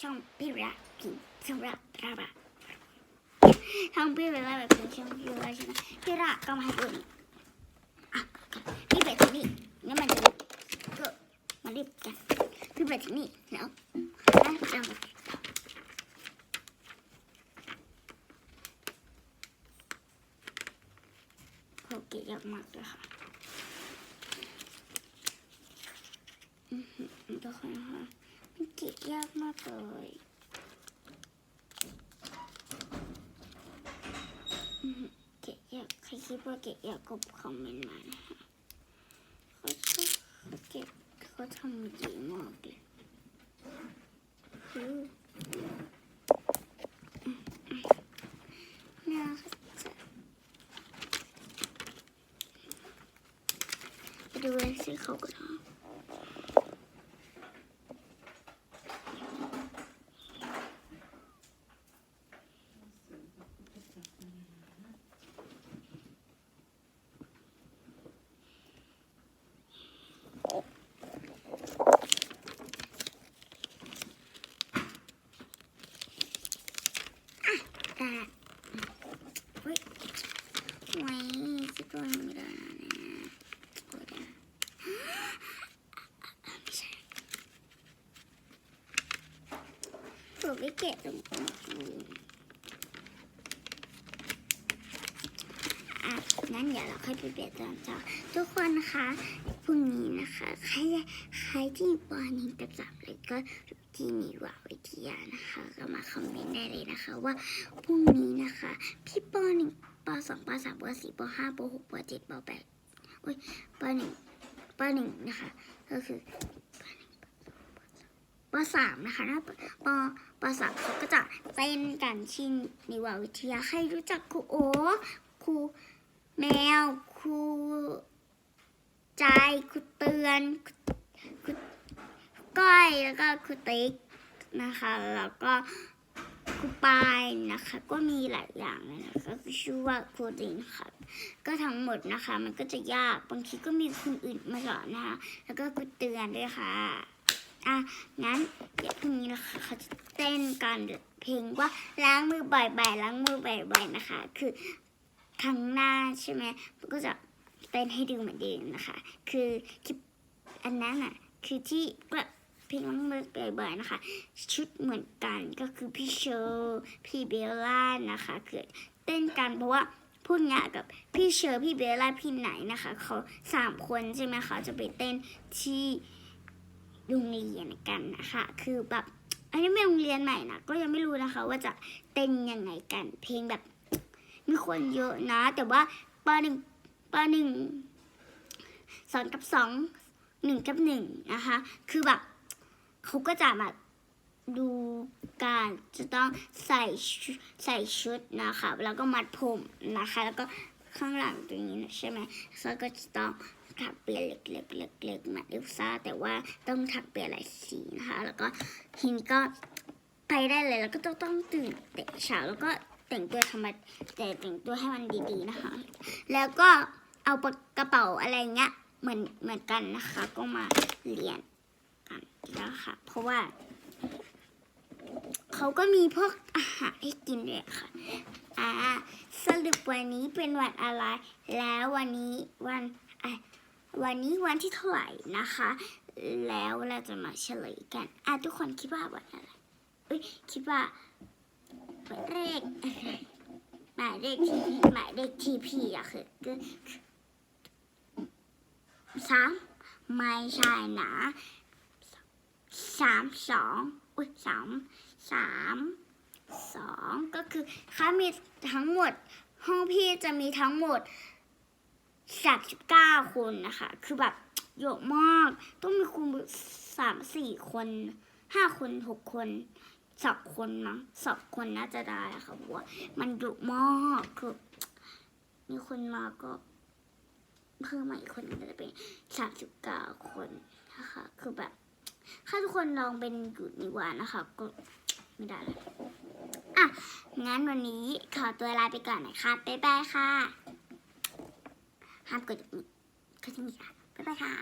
ช่องพี่ระพิงสำหรับระบะช่องพี่ระแบบพิงช่องพี่ระใช่ไหมพี่ระก็มาให้ดูนี่อะพี่เป็ดที่นี่นี่มันจะก็มารีบกันพี่เป็ดที่นี่แล้วนะจังโอเคยากมากเลยค่ะอือหือทุกคนนะคะ เกะยากมากเลยเกะยากใครคิดว่าเกะยากก็คอมเมนต์มานะคะเขาชอบเกะเขาทำดีมากเลยคือเนี่ยไปดูเลขสีเขาก็ได้แต่เฮ้ยไม่คิดว่าไม่ได้นะโอ้ยนะไม่ใช่ผม ไม่เก็บตรงนี้อะงั้นเดี๋ยวเราค่อยไปเปลี่ยนตอนเช้าทุกคนนะคะพรุ่งนี้นะคะ ใครใครที่ปอนิงกับจับเลยก็ที่มีว่าวิทยานะคะ ก็มาคอมเมนต์ได้เลยนะคะ ว่าพรุ่งนี้นะคะ พี่ปอหนึ่งปสองปอสามปอสี่ปอห้าปอหกปอเจ็ดปอแปดโอ้ยปหนึ่งปอหนึ่งนะคะ ก็คือ ปสามนะคะถ้าปปสามเขาก็จะเต้นกันที่นิววิทยา ใครรู้จักครูโอครูแมวครูใจครูเตือนครูครูก้อยแล้วก็ครูติ๊กนะคะ แล้วก็ครูปายนะคะ ก็มีหลายอย่างเลยนะคะก็ชื่อว่าครูดินค่ะก็ทั้งหมดนะคะ มันก็จะยากบางทีก็มีคนอื่นมาสอนนะคะ แล้วก็ครูเตือนด้วยค่ะ อะงั้นเดี๋ยวพรุ่งนี้นะคะเขาจะเต้นกันเพลงว่าล้างมือบ่อยๆล้างมือบ่อยๆนะคะ คือครั้งหน้าใช่ไหมก็จะเต้นให้ดูเหมือนเดิมนะคะ คือคลิปอันนั้นอะคือที่ก็เพลงล้างมือบ่อยๆนะคะ ชุดเหมือนกันก็คือพี่โชว์พี่เบลล่านะคะคือเต้นกันเพราะว่าพูดงานกับพี่เชอร์พี่เบลล่าพี่ไหนนะคะ เขาสามคนใช่ไหมคะจะไปเต้นที่ โรงเรียนกันนะคะ คือแบบ อันนี้เป็นโรงเรียนใหม่นะก็ยังไม่รู้นะคะ ว่าจะเต้นยังไงกัน เพลงแบบมีคนเยอะนะ แต่ว่าปหนึ่งปหนึ่งสองกับสองหนึ่งกับหนึ่งนะคะ คือแบบเขาก็จะมาดูการจะต้องใส่ใส่ชุดนะคะ แล้วก็มัดผมนะคะ แล้วก็ข้างหลังตรงนี้นะใช่ไหมแล้วก็จะต้อง ถักเปียเล็กๆเล็กๆมาเอลซ่าแต่ว่าต้องถักเปียหลายสีนะคะ แล้วก็ทีนี้ก็ไปได้เลยแล้วก็ต้องต้องตื่นแต่เช้าแล้วก็แต่งตัวธรรมดาแต่แต่งตัวให้มันดีๆนะคะ แล้วก็เอากระเป๋าอะไรเงี้ยเหมือนเหมือนกันนะคะ ก็มาเรียนกันแล้วค่ะ เพราะว่าเขาก็มีพวกอาหารให้กินด้วยค่ะ อ่า สรุปวันนี้เป็นวันอะไร แล้ววันนี้วันอะ วันนี้วันที่เท่าไหร่นะคะ แล้วเราจะมาเฉลยกันอะทุกคนคิดว่าวันอะไรเอ้ยคิดว่าเลขอะไรหมายเลขที่หมายเลขที่พี่อะคือคือสามไม่ใช่นะสามสองอุ้ยสามสามสองก็คือเขามีทั้งหมด ห้องพี่จะมีทั้งหมด สามสิบเก้าคนนะคะ คือแบบเยอะมาก ต้องมีคุณสามสี่คนห้าคนหกคนสองคนมั้งสองคนน่าจะได้ะค่ะเพราะว่ามันเยอะมากคือมีคนมาก็เพิ่มมาอีกคนก็จะเป็นสามสิบเก้าคนนะคะ คือแบบ ถ้าทุกคนลองเป็นอยู่ในวันนะคะ ก็ไม่ได้เลยอะงั้นวันนี้ขอตัวลาไปก่อนนะคะบ๊ายบายค่ะ ห้ามกดอีกก็จะมีค่ะบ๊ายบายค่ะ